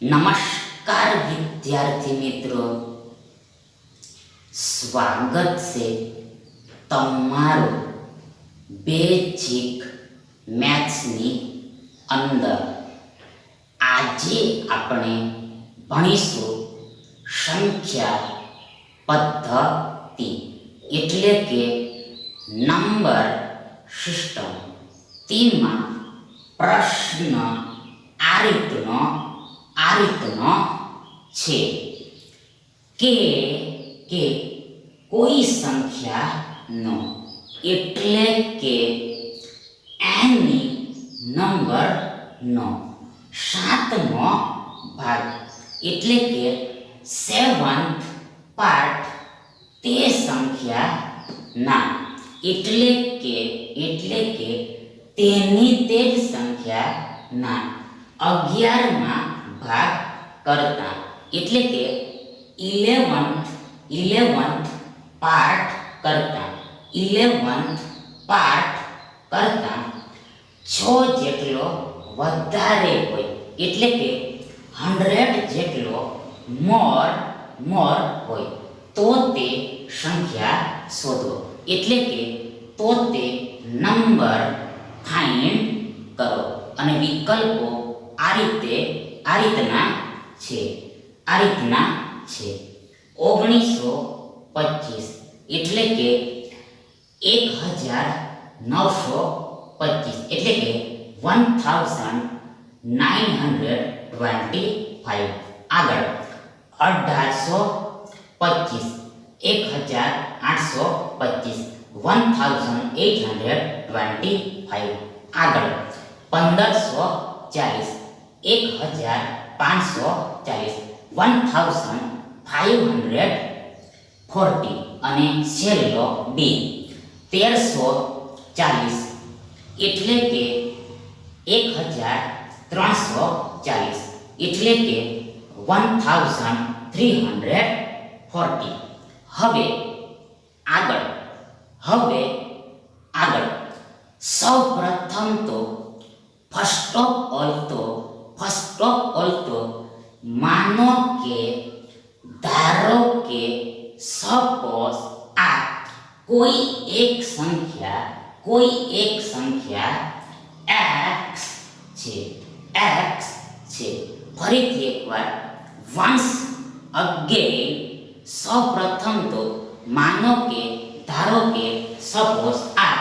નમસ્કાર વિદ્યાર્થી મિત્રો. સ્વાગત છે તમારું બેઝિક મેથ્સની અંદર. આજે આપણે ભણીશું સંખ્યા પદ્ધતિ એટલે કે નંબર સિસ્ટમ. તેમાં પ્રશ્ન આ રીતનો આ રીતનો છે. કે કે કોઈ સંખ્યાનો એટલે કે એની નંબરનો સાતમો ભાગ. એટલે કે સેવન્થ પાર્ટ તે સંખ્યાના એટલે કે એટલે કે તેની તે જ સંખ્યાના અગિયારમાં ભાગ કરતા એટલે કે ઇલેવન્થ ઇલેવન્થ પાર્ટ કરતા ઇલેવન્થ પાર્ટ કરતા છ જેટલો વધારે હોય એટલે કે હંડ્રેડ જેટલો મોર મોર હોય. તો તે સંખ્યા શોધો. એટલે કે તો તે નંબર ફાઇન્ડ કરો. અને વિકલ્પો આ રીતે આ રીતના છે. આ રીતના છે. ઓગણીસો પચીસ એટલે કે એક હજાર નવસો પચીસ એટલે કે one thousand nine hundred twenty five આગળ અઢારસો પચીસ, એક હજાર આઠસો પચીસ, one thousand eight hundred twenty five આગળ પંદરસો ચાલીસ એક હજાર પાંચસો ચાલીસ. One thousand five hundred forty અને છેલ્લો બી, તેરસો ચાલીસ. એટલે કે એક હજાર ત્રણસો ચાલીસ. એટલે કે one thousand three hundred forty. હવે આગળ હવે આગળ. સૌ પ્રથમ તો ફર્સ્ટ ઓફ ઓલ તો ફર્સ્ટ ઓફ ઓલ તો માનો કે ધારો કે સપોઝ આ કોઈ એક સંખ્યા કોઈ એક સંખ્યા x છે x છે ફરીથી એકવાર વન્સ અગેન સૌપ્રથમ તો માનો કે ધારો કે સપોઝ આ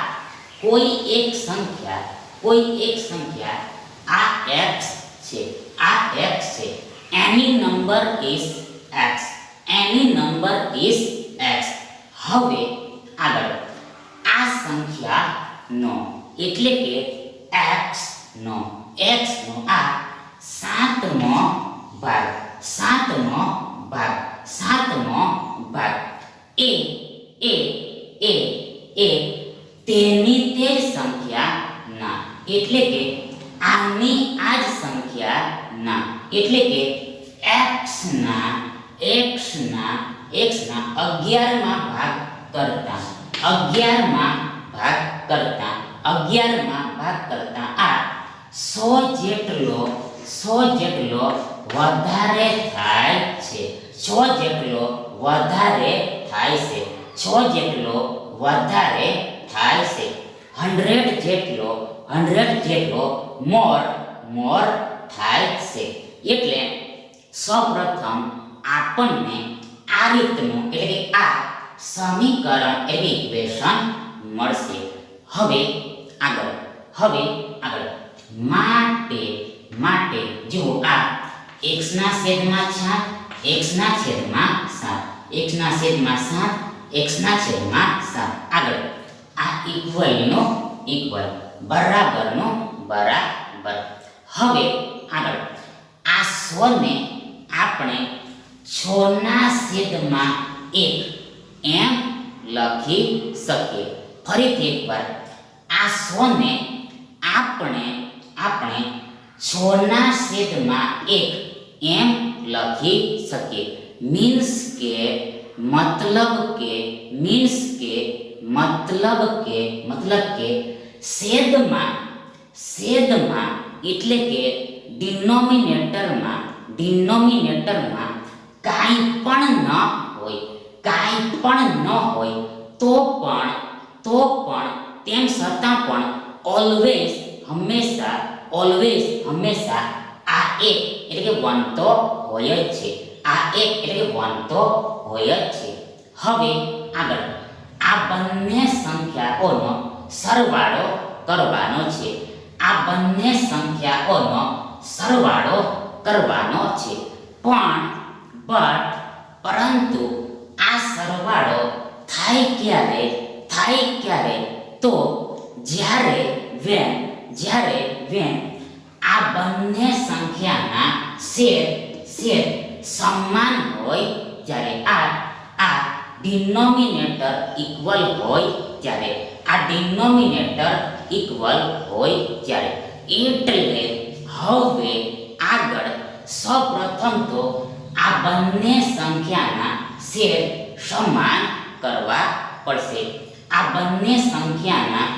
કોઈ એક સંખ્યા કોઈ એક સંખ્યા આ x છે આ x છે એની number is x any number is x હવે આગળ. આ સંખ્યાનો એટલે કે x નો. x નો આ સાતમો ભાગ. સાતમો ભાગ. સાતમો ભાગ. એ એ એ એ તેની તે સંખ્યા ના. એટલે કે આની આ જ સંખ્યાના એટલે કે x ના x ના x ના અગિયારમાં ભાગ કરતા. અગિયારમાં ભાગ કરતા, અગિયારમાં ભાગ કરતા આ સો જેટલો સો જેટલો વધારે થાય છે. સો જેટલો વધારે થાય છે. છ જેટલો વધારે થાય છે. હંડ્રેડ જેટલો હંડ્રેડ જેટલો મોર મોર થાય છે. એટલે સૌપ્રથમ આપણને આ રીતનું એટલે કે આ સમીકરણ એટલે ઇક્વેશન મળશે. હવે આગળ હવે આગળ. માટે માટે, જુઓ આ x ના છેદમાં 4 x ના છેદમાં 7 x ના છેદમાં 7 x ના છેદમાં 7 આગળ, આ ઇક્વલ નો ઇક્વલ બરાબર નો બરાબર. હવે આગળ, આ 100 ને આપણે 6 ના છેદમાં 1 એમ લખી શકીએ. ફરીથી એકવાર, આ 100 ને આપણે આપણે 6 ના છેદમાં એક એમ લખી શકીએ. મીન્સ કે, મતલબ કે, મીન્સ કે, મતલબ કે મતલબ કે છેદમાં છેદમાં એટલે કે ડિનોમિનેટરમાં ડિનોમિનેટરમાં કાંઈ પણ ન કાંઈ પણ ન હોય, તો પણ તો પણ, તેમ છતાં પણ ઓલવેઝ હંમેશા ઓલવેઝ હંમેશા આ એક એટલે કે તો હોય જ છે. આ એક એટલે કે તો હોય જ છે. હવે આગળ. આ બંને સંખ્યાઓનો સરવાળો કરવાનો છે. આ બંને સંખ્યાઓનો સરવાળો કરવાનો છે. પણ બટ પરંતુ આ સરવાળો થાય ક્યારે? થાય ક્યારે? તો જ્યારે વેન જ્યારે વેન આ બંને સંખ્યાના શેર શેર સમાન હોય જ્યારે આ આ ડિનોમિનેટર ઇક્વલ હોય ત્યારે આ ડિનોમિનેટર ઇક્વલ હોય ત્યારે. એટલે હવે આગળ સૌપ્રથમ તો આ બંને સંખ્યાના શેર સમાન કરવા પડશે. આ બંને સંખ્યાના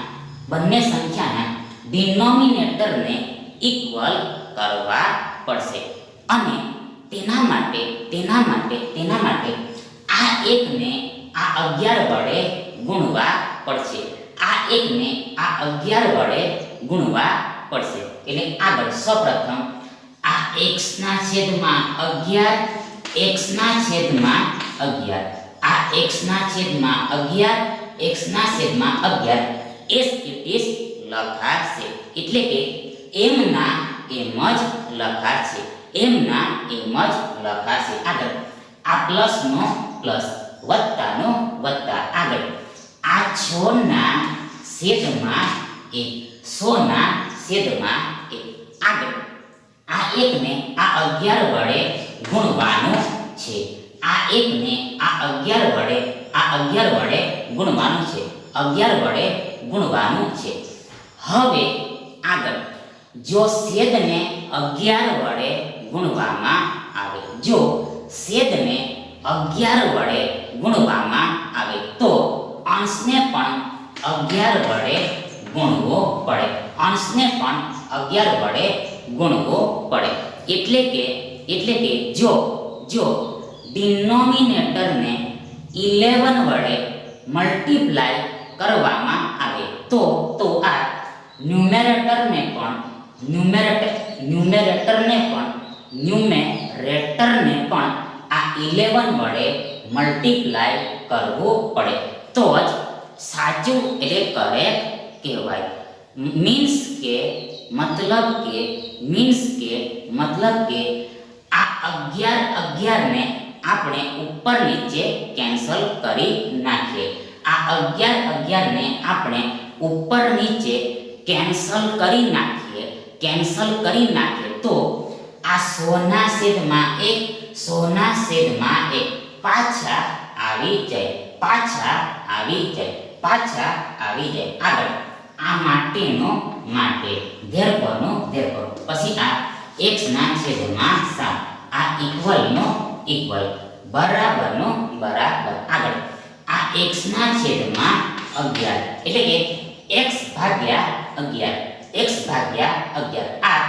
બંને સંખ્યાના ડિનોમિનેટરને ઇક્વલ કરવા પડશે. અને તેના માટે તેના માટે તેના માટે આ એકને આ અગિયાર વડે ગુણવા પડશે. આ એકને આ અગિયાર વડે ગુણવા પડશે. એટલે આગળ સૌપ્રથમ આ એક્સના છેદમાં અગિયાર એક્સના છેદમાં અગિયાર આ x ના છેદમાં અગિયાર x ના છેદમાં અગિયાર એસ ઇટ ઇઝ લખાશે એટલે કે એમના એમ જ લખાશે એમના એમ જ લખાશે આગળ આ પ્લસનો પ્લસ વત્તાનો વત્તા આગળ આ છના છેદમાં એક સોના છેદમાં એક આગળ આ એકને આ અગિયાર વડે ગુણવાનું છે. આ એકને આ અગિયાર વડે, આ અગિયાર વડે ગુણવાનું છે. અગિયાર વડે ગુણવાનું છે. હવે આગળ, જો છેદને અગિયાર વડે ગુણવામાં આવે, જો છેદને અગિયાર વડે ગુણવામાં આવે, તો અંશને પણ અગિયાર વડે ગુણવો પડે. અંશને પણ અગિયાર વડે ગુણવો પડે. એટલે કે એટલે કે જો જો ડિનોમિનેટરને ઇલેવન વડે મલ્ટીપ્લાય કરવામાં આવે. તો તો આ ન્યુમેરેટરને પણ ન્યુમેરેટર ન્યુમેરેટરને પણ ન્યુમેરેટરને પણ આ ઇલેવન વડે મલ્ટીપ્લાય કરવું પડે. તો જ સાચું એટલે કરેક્ટ કહેવાય. મીન્સ કે, મતલબ કે, મીન્સ કે, મતલબ કે આ અગિયાર અગિયારને આપણે ઉપર નીચે કેન્સલ કરી નાખીએ. આ અગિયાર અગિયારને આપણે ઉપર નીચે કેન્સલ કરી નાખીએ. કેન્સલ કરી નાખીએ તો આ સોના છેદમાં એક, સોના છેદમાં એક. પાછા આવી જાય, પાછા આવી જાય, પાછા આવી જાય. આગળ, આ માટેનો માટે ધેરપરનો ધેરપર પછી આ x ના છેદમાં 7 આ ઇક્વલનો ઇક્વલ બરાબરનો બરાબર. આગળ. આ x ના છેદમાં અગિયાર. એટલે કે x ભાગ્યા અગિયાર. x ભાગ્યા અગિયાર. આ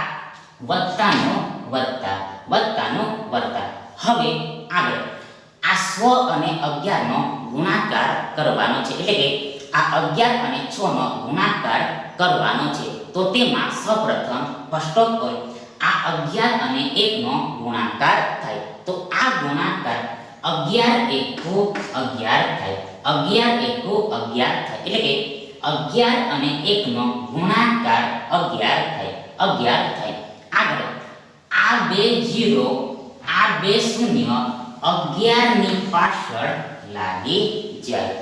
વત્તાનો વત્તા વત્તાનો વત્તા. હવે આગળ. આ સો અને અગિયારનો ગુણાકાર કરવાનો છે. એટલે કે આ અગિયાર અને 6 નો ગુણાકાર કરવાનો છે. તો તેમાં સૌપ્રથમ ફર્સ્ટ ઓફ ઓલ આ અગિયાર અને એકનો ગુણાકાર થાય. તો આ ગુણાકાર અગિયાર એકુ અગિયાર થાય. અગિયાર એકુ અગિયાર થાય. એટલે કે અગિયાર અને એકનો ગુણાકાર અગિયાર થાય. અગિયાર થાય. આગળ. આ બે જીરો, આ બે શૂન્ય અગિયારની પાછળ લાગી જાય.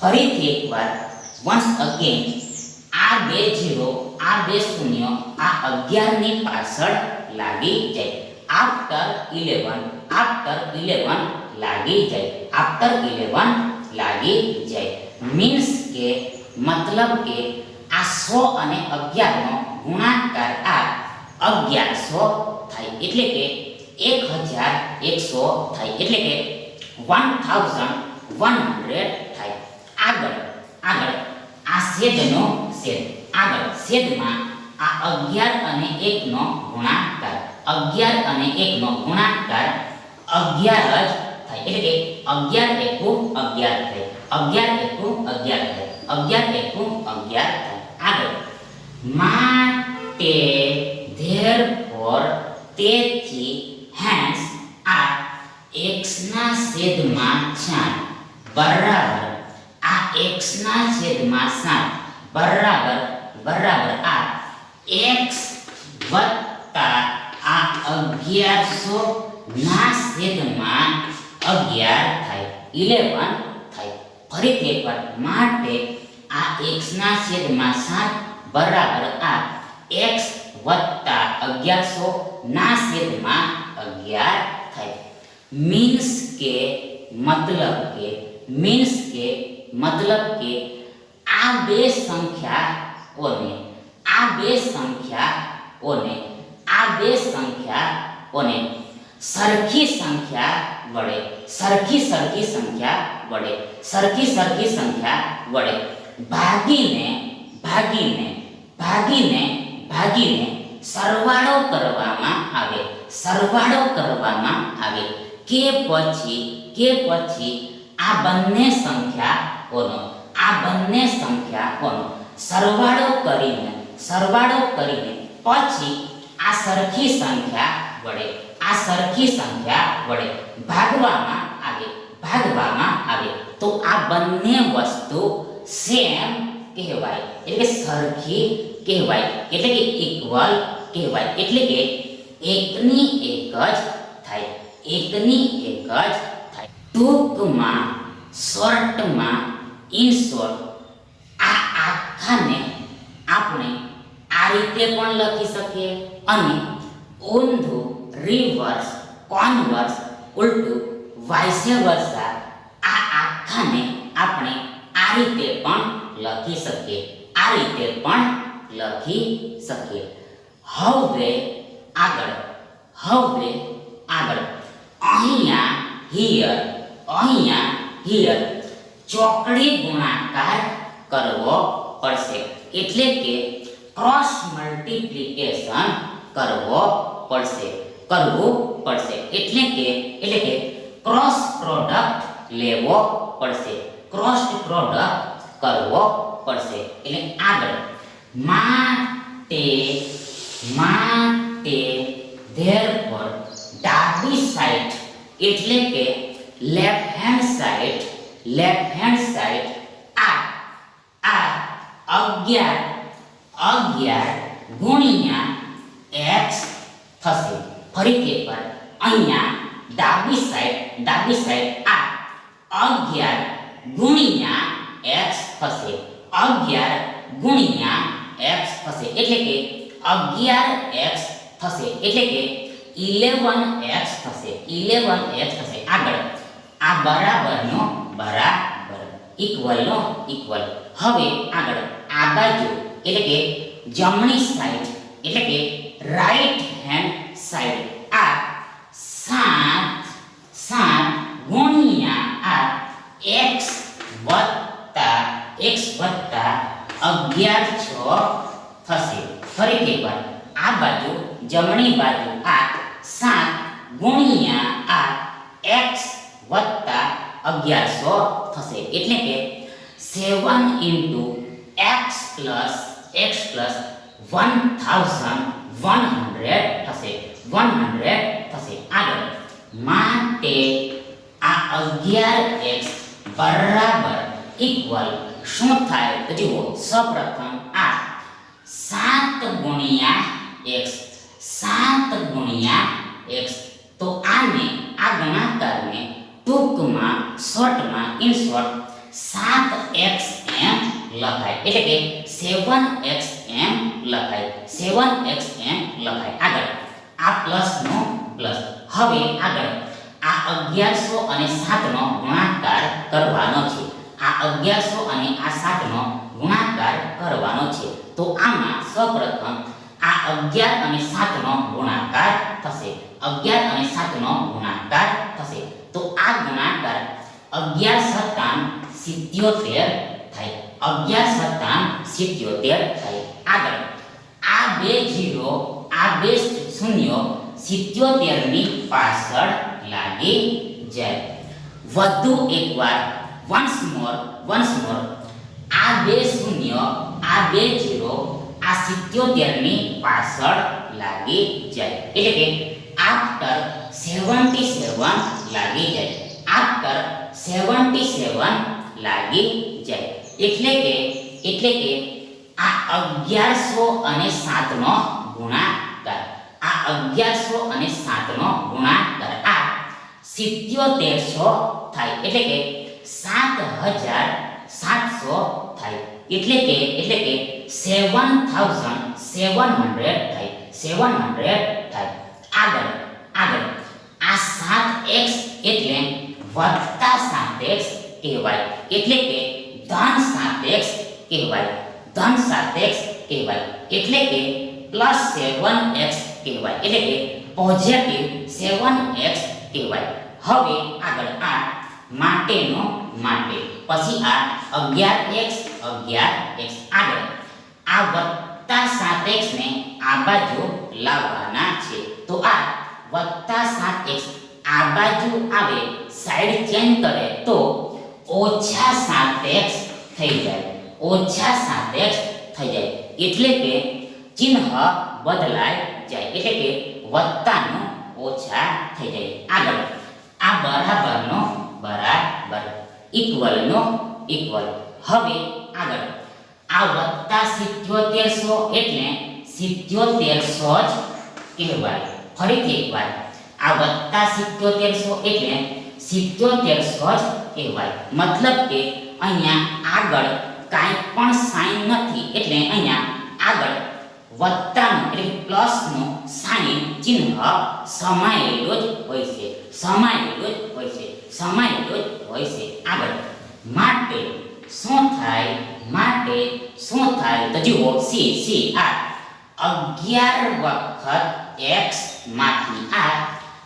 ફરીથી એકવાર. વન્સ અગેન આ બે જીરો, આ બે શૂન્ય, આ અગિયારની પાછળ લાગી જાય. આફ્ટર ઇલેવન આફ્ટર ઇલેવન લાગી જાય. આફ્ટર ઇલેવન લાગી જાય. મીન્સ કે, મતલબ કે આ સો અને અગિયારનો ગુણાકાર આ અગિયારસો થાય. એટલે કે એક હજાર એકસો થાય. એટલે કે વન થાઉઝન્ડ વન હંડ્રેડ થાય. આગળ આગળ, આ છેદનો છેદ. આગળ, છેદમાં આ અગિયાર અને એકનો ગુણાકાર. અગિયાર અને એકનો ગુણાકાર અગિયાર જ થાય એટલે કે અગિયાર એકુ અગિયાર થાય અગિયાર એકુ અગિયાર થાય અગિયાર એકુ અગિયાર થાય આગળ માટે ધેરફોર તેથી હેન્સ આ x ના છેદમાં ચાર બરાબર આ x ના છેદમાં સાત બરાબર બરાબર આ x વત્તા આ અગિયારસો ના છેદમાં અગિયાર થાય ઇલેવન થાય ફરીથી એકવાર માટે આ x ના છેદમાં સાત બરાબર આ x વત્તા અગિયારસો ના છેદમાં અગિયાર થાય મીન્સ કે મતલબ કે મીન્સ કે મતલબ કે આ બે સંખ્યાઓને આ બે સંખ્યાઓને આ બે સંખ્યાઓને સરખી સંખ્યા વડે, સરખી સરખી સંખ્યા વડે, સરખી સરખી સંખ્યા વડે. ભાગીને ભાગીને ભાગીને ભાગીને સરવાળો કરવામાં આવે, સરવાળો કરવામાં આવે. કે પછી કે પછી આ બંને સંખ્યાઓનો આ બંને સંખ્યાઓનો સરવાળો કરીને સરવાળો કરીને પછી આ સરખી સંખ્યા વડે. આ સરખી સંખ્યા વડે ભાગવામાં આવે ભાગવામાં આવે. તો આ બંને વસ્તુ સેમ કહેવાય. એટલે સરખી કહેવાય. એટલે કે ઇક્વલ કહેવાય. એટલે કે એકની એક જ થાય. એકની એક જ થાય. ટૂંકમાં, શોર્ટમાં ઇન શોર્ટ આ આખાને આપણે આ રીતે પણ લખી શકીએ. અને ઊંધું રિવર્સ કોન્વર્સ ઉલટું વાઇસે વર્સા આ આખાને આપણે આ રીતે પણ લખી શકીએ આ રીતે પણ લખી શકીએ હવે આગળ હવે આગળ અહીંયા હિયર અહીંયા હિયર ચોકડી ગુણાકાર કરવો પડશે એટલે કે ક્રોસ મલ્ટીપ્લિકેશન કરવો પડશે કરવું પડશે. એટલે કે એટલે કે ક્રોસ પ્રોડક્ટ લેવો પડશે. ક્રોસ પ્રોડક્ટ કરવો પડશે. એટલે આગળ. માટે માટે ધેરફોર ડાબી સાઈડ એટલે કે left hand side left hand side આ આ, અગિયાર અગિયાર ગુણ્યા એક્સ થશે. ફરીથી એકવાર અહીંયા ડાબી સાઈડ ડાબી સાઈડ આ અગિયાર ગુણ્યા એક્સ થશે અગિયાર ગુણ્યા એક્સ થશે એટલે કે અગિયાર એક્સ થશે. એટલે કે ઇલેવન એક્સ થશે. ઇલેવન એક્સ થશે. આગળ. આ બરાબરનો બરાબર ઇક્વલનો ઇક્વલ હવે આગળ. આ બાજુ. એટલે કે જમણી સાઈડ એટલે કે રાઈટ સાઈડ આ સાત સાત ગુણ્યા આ એક્સ વત્તા એક્સ વત્તા અગિયાર છ થશે ફરીથી એકવાર, આ બાજુ, જમણી બાજુ, આ સાત ગુણ્યા આ એક્સ વત્તા અગિયારસો થશે. એટલે કે seven into x plus x plus one thousand one hundred થશે. વન હંડ્રેડ થશે આગળ માટે આ અગિયાર એક્સ બરાબર ઇક્વલ શું થાય તો જુઓ સૌપ્રથમ આ સાત ગુણ્યા એક્સ સાત ગુણ્યા એક્સ તો આને આ ગુણાકારને ટૂંકમાં શોર્ટમાં ઇન શોર્ટ સાત એક્સ એમ લખાય એટલે કે સેવન એક્સ એમ લખાય સેવન એક્સ એમ લખાય આગળ આ પ્લસનો પ્લસ હવે આગળ આ અગિયારસો અને સાતનો ગુણાકાર કરવાનો છે. આ અગિયારસો અને આ સાતનો ગુણાકાર કરવાનો છે. તો આમાં સૌપ્રથમ આ અગિયાર અને સાતનો ગુણાકાર થશે. અગિયાર અને સાતનો ગુણાકાર થશે. તો આ ગુણાકાર અગિયાર સત્તાન સિત્યોતેર થાય. અગિયાર સત્તાન સિત્યોતેર થાય. આગળ આ બે જીરો, આ બે શૂન્યો સિત્યોતેરની પાછળ લાગી જાય. વધુ એકવાર વન્સ મોર વન્સ મોર આ બે શૂન્ય, આ બે જીરો, આ સિત્યોતેરની પાછળ લાગી જાય. એટલે કે આફ્ટર સેવન્ટી સેવન લાગી જાય. આફ્ટર સેવન્ટી સેવન લાગી જાય. એટલે કે એટલે કે આ અગિયારસો અને સાતનો ગુણાકાર અગિયારસો અને સાતનો ગુણાકાર આ સિત્યોતેરસો થાય. એટલે કે સાત હજાર સાતસો થાય. એટલે કે એટલે કે સેવન થાઉઝન્ડ સેવન હંડ્રેડ થાય. સેવન હંડ્રેડ થાય. આગળ આગળ. આ સાત એક્સ એટલે વત્તા સાત એક્સ કહેવાય. એટલે કે ધન સાત એક્સ કહેવાય. ધન સાત એક્સ કહેવાય. એટલે કે પ્લસ સેવન એક્સ કહેવાય. એટલે કે પોઝિટિવ સેવન એક્સ કહેવાય. હવે આગળ આ માટેનો માટે પછી આ અગિયાર એક્સ અગિયાર એક્સ આગળ આ વત્તા 7x ને આ બાજુ લાવવાના છે. તો આ વત્તા સાત એક્સ આ બાજુ આવે સાઈડ ચેન્જ કરે તો ઓછા 7x થઈ જાય. ઓછા 7x થઈ જાય. એટલે કે ચિહ્ન બદલાઈ જાય એટલે કે વત્તાનું ઓછા થઈ જાય આગળ આ બરાબરનો બરાબર ઇક્વલનો ઇક્વલ હવે આગળ આ વત્તા સિત્યોતેરસો એટલે સિત્યોતેરસો જ કહેવાય ફરીથી એકવાર આ વત્તા સિત્યોતેરસો એટલે સિત્યોતેરસો જ કહેવાય મતલબ કે અહીંયા આગળ કાંઈ પણ સાઈન નથી એટલે અહીંયા આગળ વત્તાનું એટલે પ્લસનું સાઇન ચિહ્ન સમાયેલો જ હોય છે. સમાયેલો જ હોય છે. સમાયેલો જ હોય છે. આગળ. માટે શું થાય? માટે શું થાય? તો જુઓ સી સી આ અગિયાર વખત એક્સમાંથી આ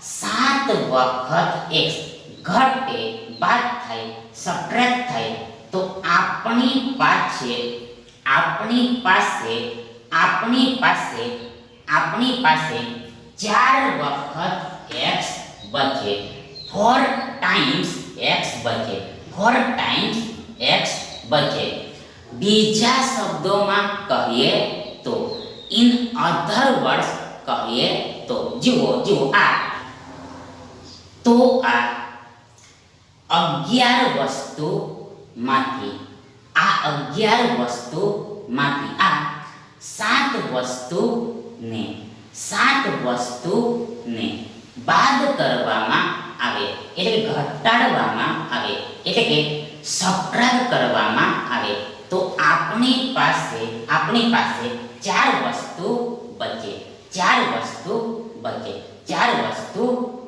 સાત વખત એક્સ ઘટે, બાદ થાય, સબટ્રેક્ટ થાય. તો આપણી પાસે આપણી પાસે આપણી પાસે આપણી પાસે ચાર વખત x બચે. ફોર ટાઈમ્સ x બચે. ફોર ટાઈમ્સ x બચે. બીજા શબ્દોમાં કહીએ તો ઇન અધર વર્ડ્સ કહીએ તો, જુઓ જુઓ, આ. તો આ અગિયાર વસ્તુમાંથી, આ અગિયાર વસ્તુમાંથી, આ સાત વસ્તુને સાત વસ્તુને બાદ કરવામાં આવે, એટલે ઘટાડવામાં આવે, એટલે કે સબટ્રેક્ટ કરવામાં આવે. તો આપણી પાસે આપણી પાસે ચાર વસ્તુ બચે, ચાર વસ્તુ બચે, ચાર વસ્તુ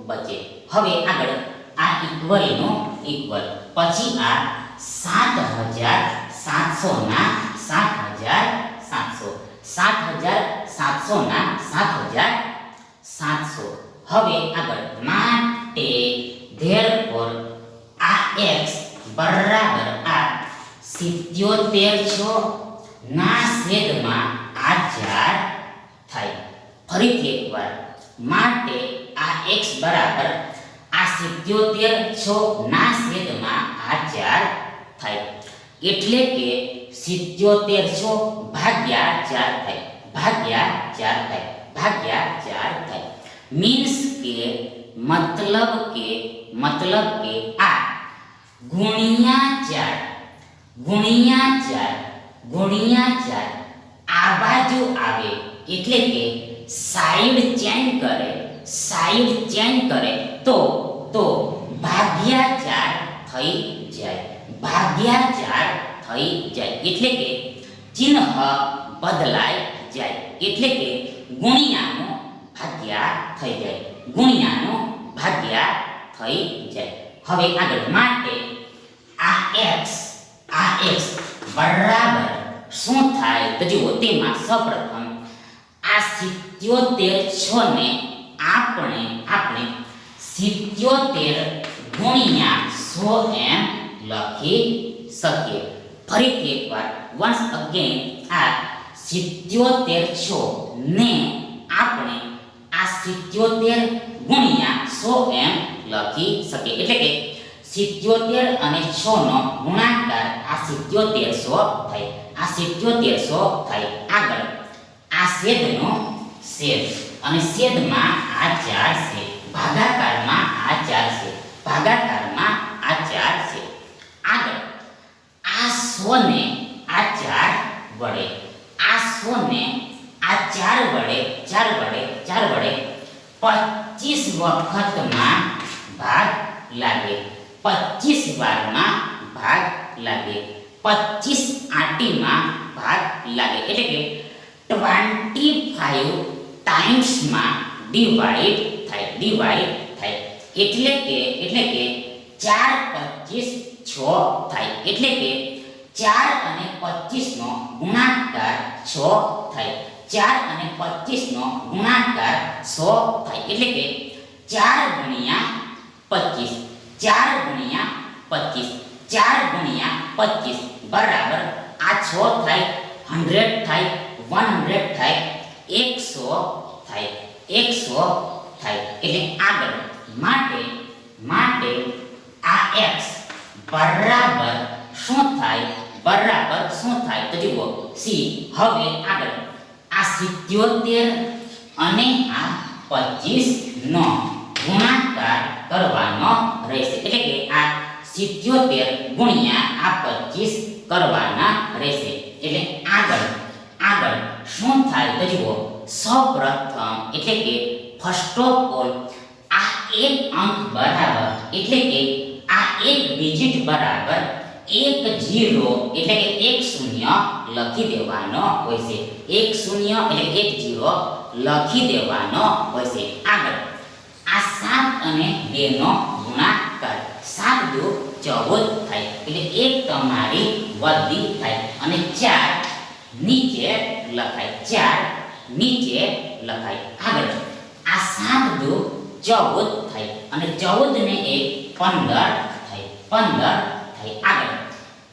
બચે. હવે આગળ આ ઇક્વલનો ઇક્વલ પછી આ સાત હજાર સાતસો ના સાત હજાર સાતસો સાત હજાર સાતસો ના સાત હજાર સાતસો હવે આગળ માટે ધેરફોર આ એક્સ બરાબર આ સિત્યોતેર છો ના છેદમાં આ ચાર થાય ફરીથી એકવાર માટે આ x બરાબર આ સિત્યોતેર છો ના છેદમાં આ ચાર થાય એટલે કે સિત્યોતેર છો ભાગ્યા ચાર થાય ભાગ્યા ચાર થાય ભાગ્યા ચાર થાય મીન્સ કે મતલબ કે મતલબ કે આ ગુણ્યા ચાર ગુણ્યા ચાર ગુણ્યા ચાર આ બાજુ આવે એટલે કે સાઈડ ચેન્જ કરે સાઈડ ચેન્જ કરે તો તો ભાગ્યા ચાર થઈ જાય ભાગ્યા ચાર થઈ જાય. એટલે કે ચિહ્ન બદલાઈ જાય. એટલે કે ગુણ્યાનો ભાગ્યા થઈ જાય. ગુણ્યાનો ભાગ્યા થઈ જાય. હવે આગળ માટે આ x આ x બરાબર શું થાય? તો જુઓ, તેમાં સૌપ્રથમ આ સિત્યોતેર છ ને આપણે આપણે સિત્યોતેર ગુણ્યા સો એમ લખી શકીએ. ફરીથી એકવાર વન્સ અગેન આ સિત્યોતેર છો ને આપણે આ સિત્યોતેર ગુણ્યા સો એમ લખી શકીએ. એટલે કે સિત્યોતેર અને સો નો ગુણાકાર આ સિત્યોતેરસો થાય. આ સિત્યોતેરસો થાય. આગળ, આ છેદનો છેદ. અને છેદમાં આ ચાર છે. ભાગાકારમાં આ ચાર છે. ભાગાકારમાં આ ચાર છે. આ સો ને આ ચાર વડે આ સો ને આ ચાર વડે ચાર વડે ચાર વડે પચીસ વખતમાં ભાગ લાગે પચીસ વારમાં ભાગ લાગે પચીસ આંટીમાં ભાગ લાગે એટલે કે ટ્વેન્ટી ફાઈવ ટાઈમ્સમાં ડિવાઈડ થાય ડિવાઈડ થાય એટલે કે એટલે કે ચાર પચીસ છ થાય એટલે કે ચાર અને પચીસ નો ગુણાકાર છ થાય. ચાર અને પચીસ નો ગુણાકાર સો થાય. એટલે કે ચાર ગુણ્યા પચીસ. ચાર ગુણ્યા પચીસ. ચાર ગુણ્યા પચીસ. બરાબર. આ છ થાય. હંડ્રેડ થાય. વન હંડ્રેડ થાય. એકસો થાય. એકસો થાય. એટલે આગળ. માટે માટે આ એક્સ બરાબર શું થાય? બરાબર શું થાય? તો જુઓ, સી, હવે આગળ. આ સિત્યોતેર અને આ પચીસ નો ગુણાકાર કરવાનો રહેશે. એટલે કે આ સિત્યોતેર ગુણ્યા આ પચીસ કરવાના રહેશે. એટલે આગળ આગળ શું થાય? તો જુઓ, સૌપ્રથમ એટલે કે ફર્સ્ટ ઓફ ઓલ આ એક અંક બરાબર. એટલે કે આ એક ડિજિટ બરાબર એક જીરો એટલે કે એક શૂન્ય લખી દેવાનો હોય છે. એક શૂન્ય એટલે એક જીરો લખી દેવાનો હોય છે. આગળ. આ સાત અને બે નો ગુણાકાર. સાત દુ ચૌદ થાય. એટલે એક તમારી વધી થાય. અને ચાર નીચે લખાય. ચાર નીચે લખાય. આગળ. આ સાત દુ ચૌદ થાય. અને ચૌદ ને એક પંદર થાય. પંદર થાય આગળ.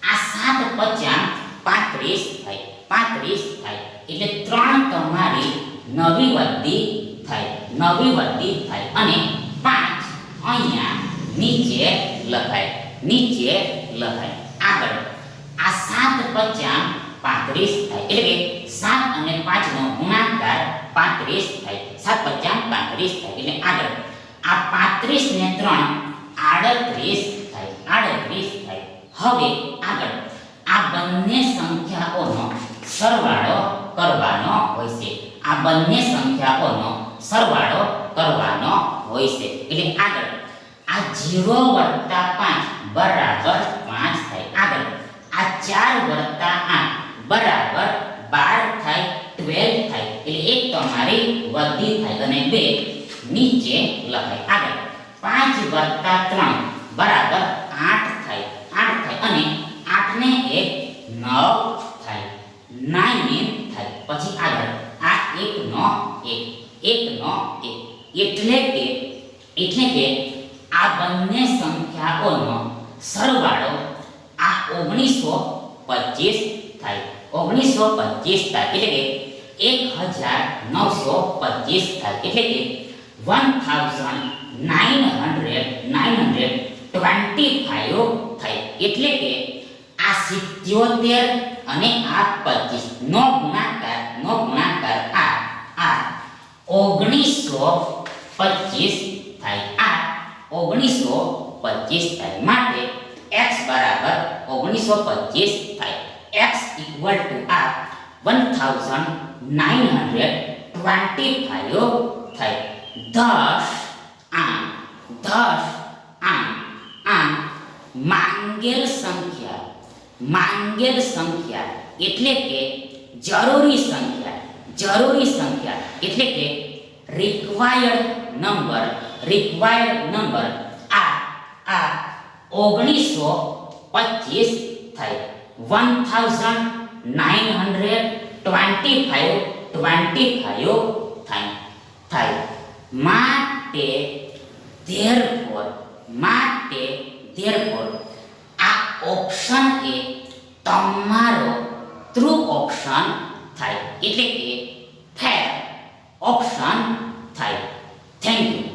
આ સાત પચાસ પાંત્રીસ થાય પાંત્રીસ થાય એટલે ત્રણ તમારી નવી વધી થાય નવી વધી થાય અને પાંચ અહીંયા નીચે લખાય. નીચે લખાય. આગળ. આ સાત પચાસ પાંત્રીસ થાય એટલે કે સાત અને પાંચનો ગુણાકાર પાંત્રીસ થાય સાત પચાસ પાંત્રીસ થાય એટલે આગળ. આ પાંત્રીસ ને ત્રણ આડત્રીસ થાય આડત્રીસ હવે આગળ. આ બંને સંખ્યાઓનો સરવાળો કરવાનો હોય છે. આ બંને સંખ્યાઓનો સરવાળો કરવાનો હોય છે. એટલે આગળ. આ 0 વત્તા 5 બરાબર 5 થાય. આગળ. આ 4 વત્તા 8 બરાબર 12 થાય 12 થાય. એટલે એક તમારી વધી થાય અને બે નીચે લખાય. આગળ. 5 વત્તા 3 બરાબર 8 થાય 8 થાય અને 8 ને એક 9 થાય. 9 થાય. પછી આગળ. આ એક નો એક. એક નો એક. એટલે કે એટલે કે આ બંને સંખ્યાઓનો સરવાળો આ ઓગણીસો પચીસ થાય. ઓગણીસો પચીસ થાય. એટલે કે એક હજાર નવસો પચીસ થાય. એટલે કે one thousand nine hundred nine hundred twenty five થાય. એટલે કે આ સિત્યોતેર અને આ પચીસ. નો ગુણાકાર નો ગુણાકાર આ. આ ઓગણીસો પચીસ થાય. આ ઓગણીસો પચીસ થાય. માટે x બરાબર ઓગણીસો પચીસ થાય. x ઇક્વલ ટુ આ one thousand nine hundred twenty five થાય. દસ આ દસ માંગેલ સંખ્યા. માંગેલ સંખ્યા એટલે કે જરૂરી સંખ્યા. જરૂરી સંખ્યા એટલે કે રિક્વાયર્ડ નંબર રિક્વાયર્ડ નંબર આ આ ઓગણીસો પચીસ થાય. One thousand nine hundred twenty five twenty five થાય. થાય. માટે ધેરફોર માટે તેરકોર આ ઓપ્શન એ તમારો ટ્રુ ઓપ્શન થાય. એટલે કે ફેર ઓપ્શન થાય. Thank you